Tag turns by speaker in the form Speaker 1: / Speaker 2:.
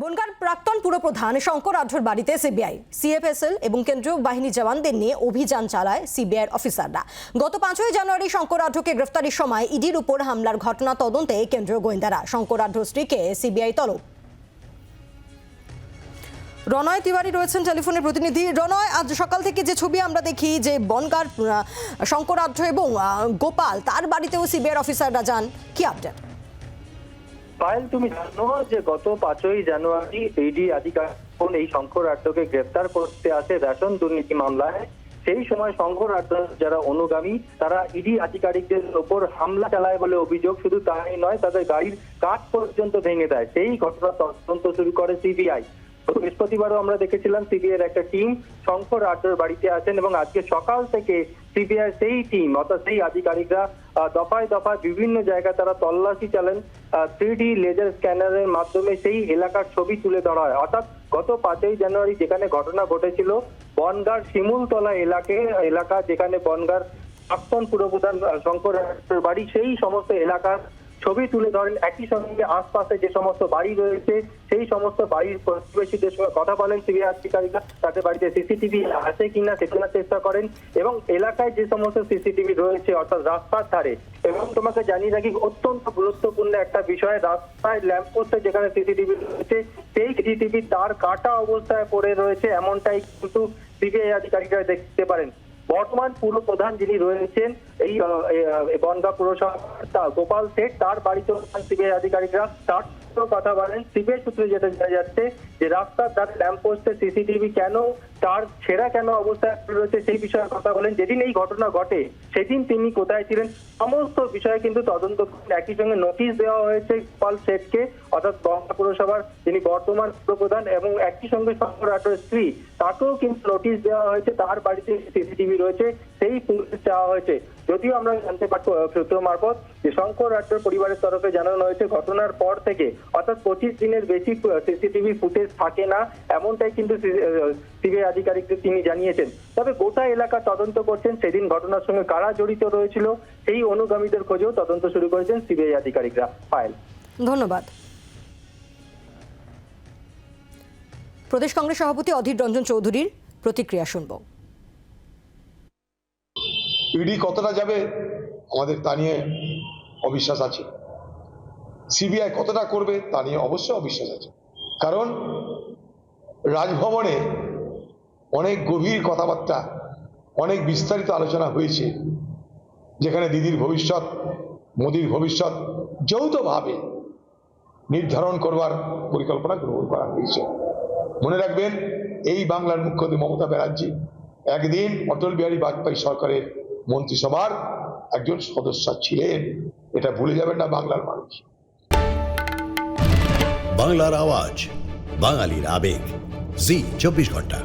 Speaker 1: বনগাঁর প্রাক্তন পুরপ্রধান শঙ্কর আঢ্যর বাড়িতে CBI CFSL এবং কেন্দ্রীয় বাহিনী জওয়ানদের নিয়ে অভিযান চালায় সিবিআইয়ের অফিসাররা। গত পাঁচই জানুয়ারি শঙ্কর আঢ্যকে গ্রেফতারির সময় ইডির উপর হামলার ঘটনা তদন্তে কেন্দ্রীয় গোয়েন্দারা শঙ্কর আঢ্যর স্ত্রীকে সিবিআই তলব। রনয় তিওয়ারি রয়েছেন টেলিফোনের প্রতিনিধি। রনয় আজ সকাল থেকে যে ছবি আমরা দেখি যে বনগার আহ, শঙ্কর আঢ্য এবং গোপাল তার বাড়িতেও সিবিআইয়ের অফিসাররা যান। কি আপডেট
Speaker 2: পায়েল তুমি জানো যে গত পাঁচই জানুয়ারি ইডি আধিকারিক এই শঙ্কর আড্ডকে গ্রেফতার করতে আসে রেশন দুর্নীতি মামলায়? সেই সময় শঙ্কর আড্ড যারা অনুগামী, তারা ইডি আধিকারিকদের ওপর হামলা চালায় বলে অভিযোগ। শুধু তাই নয়, তাদের গাড়ির কাঠ পর্যন্ত ভেঙে দেয়। সেই ঘটনা তদন্ত শুরু করে সিবিআই বৃহস্পতিবারও আমরা দেখেছিলাম সিবিআই একটা টিম শঙ্কর আড্ডর বাড়িতে আছেন এবং আজকে সকাল থেকে সিবিআই সেই টিম অর্থাৎ সেই আধিকারিকরা দফায় দফায় বিভিন্ন জায়গায় তারা তল্লাশি চালান। থ্রি লেজার স্ক্যানারের মাধ্যমে সেই এলাকার ছবি তুলে ধরা হয়। অর্থাৎ গত পাঁচই জানুয়ারি যেখানে ঘটনা ঘটেছিল, বনগার শিমুলতলা এলাকে, এলাকা যেখানে বনগার প্রাক্তন পুরপ্রধান শঙ্কর বাড়ি, সেই সমস্ত এলাকার ছবি তুলে ধরেন, একই সঙ্গে আশপাশে যে সমস্ত বাড়ি রয়েছে, সেই সমস্ত বাড়ির প্রতিবেশীদের সঙ্গে কথা বলেন সিবিআই আধিকারিকরা, তাদের বাড়িতে সিসিটিভি আছে কিনা সেখানে চেষ্টা করেন এবং এলাকায় যে সমস্ত সিসিটিভি রয়েছে, অর্থাৎ রাস্তার ধারে, এবং তোমাকে জানিয়ে রাখি অত্যন্ত গুরুত্বপূর্ণ একটা বিষয়, রাস্তায় ল্যাম্পপোস্টে যেখানে সিসিটিভি রয়েছে, সেই সিসিটিভি তার কাটা অবস্থায় পড়ে রয়েছে, এমনটাই কিন্তু সিবিআই আধিকারিকরা দেখতে পারেন। বর্তমান পুর প্রধান যিনি রয়েছেন, এই বনগাঁ পুরসভা গোপাল শেঠ, তার বাড়িতে সিবিআই আধিকারিকরা তার কথা বলেন। সিবিআই সূত্রে যেটা জানা যাচ্ছে যে রাস্তার ধারে ল্যাম্পপোস্টে সিসিটিভি কেন, তার ছেঁড়া কেন অবস্থায় রয়েছে সেই বিষয়ে কথা বলেন। যেদিন এই ঘটনা ঘটে, সেদিন তিনি কোথায় ছিলেন, সমস্ত বিষয়ে কিন্তু তদন্ত। একই সঙ্গে নোটিশ দেওয়া হয়েছে গোপাল শেঠকে, অর্থাৎ বঙ্গা পুরসভার, যিনি বর্তমান প্রধান এবং একই সঙ্গে শঙ্কর আটোর স্ত্রী, তাকেও কিন্তু নোটিশ দেওয়া হয়েছে। তার বাড়িতে সিসিটিভি রয়েছে, সেই পুলিশ চাওয়া হয়েছে। যদিও আমরা জানতে পারব সূত্র মারফত, যে শঙ্কর রাজ্যের পরিবারের তরফে জানানো হয়েছে, ঘটনার পর থেকে অর্থাৎ পঁচিশ দিনের বেশি সিসিটিভি ফুটেজ থাকে না, এমনটাই কিন্তু সিবিআই আধিকারিকদের তিনি জানিয়েছেন। তবে গোটা এলাকা তদন্ত করছেন, সেদিন ঘটনার সঙ্গে কারা জড়িত রয়েছিল, সেই অনুগামীদের খোঁজেও তদন্ত শুরু করেছেন সিবিআই আধিকারিকরা। ফাইল।
Speaker 1: ধন্যবাদ। প্রদেশ কংগ্রেস সভাপতি অধীর রঞ্জন চৌধুরীর প্রতিক্রিয়া শুনব।
Speaker 3: ইডি কতটা যাবে, আমাদের তা নিয়ে অবিশ্বাস আছে। সিবিআই কতটা করবে, তা নিয়ে অবশ্যই অবিশ্বাস আছে। কারণ রাজভবনে অনেক গভীর কথাবার্তা, অনেক বিস্তারিত আলোচনা হয়েছে, যেখানে দিদির ভবিষ্যৎ, মোদির ভবিষ্যৎ যৌথভাবে নির্ধারণ করবার পরিকল্পনা গ্রহণ করা হয়েছে। মনে রাখবেন, এই বাংলার মুখ্যমন্ত্রী মমতা ব্যানার্জি একদিন অটল বিহারী বাজপেয়ী সরকারের মন্ত্রিসভার একজন সদস্য ছিলেন। এটা ভুলে যাবেন না বাংলার মানুষ।
Speaker 4: বাংলার আওয়াজ, বাঙালির আবেগ। জি, চব্বিশ ঘণ্টা।